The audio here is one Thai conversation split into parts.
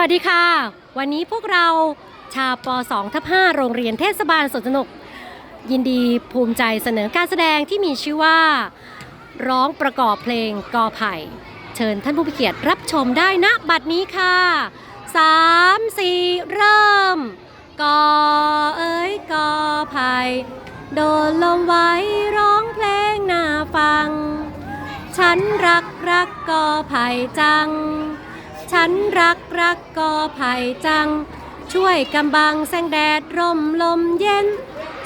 วัสดีค่ะ วันนี้พวกเราชาวป .2 ทับ5โรงเรียนเทศบาลสวนสนุก ยินดีภูมิใจเสนอการแสดงที่มีชื่อว่า ร้องประกอบเพลงกอไผ่ เชิญท่านผู้มีเกียรติรับชมได้ณบัดนี้ค่ะ 3 4 เริ่ม กอเอ้ยกอไผ่โดนลมไว้ร้องเพลงน่าฟัง ฉันรักรักกอไผ่จัง ฉันรักรักกอไผ่จัง ช่วยกำบังแสงแดดร่มลมเย็น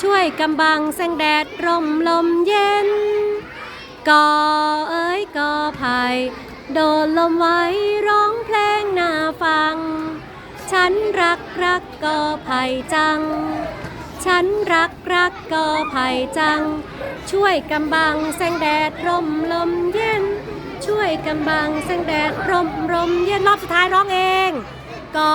ช่วยกำบังแสงแดดร่มลมเย็นกอเอ้ยกอไผ่โดนลมไว้ร้องเพลงน่าฟัง ฉันรักรักกอไผ่จัง ฉันรักรักกอไผ่จัง ช่วยกำบังแสงแดดร่มลมเย็น วยกำบังแสงแดดร่มลมเย็นรอบสุดท้ายร้องเองกอ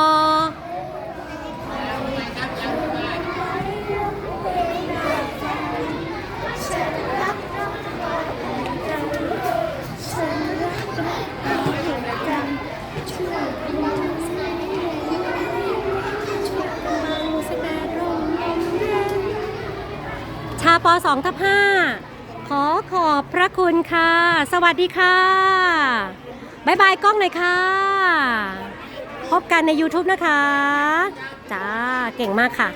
ชาป 2 ทับ5 ขอขอบพระคุณค่ะ สวัสดีค่ะ บ๊ายบายกล้องเลยค่ะ พบกันใน YouTube นะคะ จ้า เก่งมากค่ะ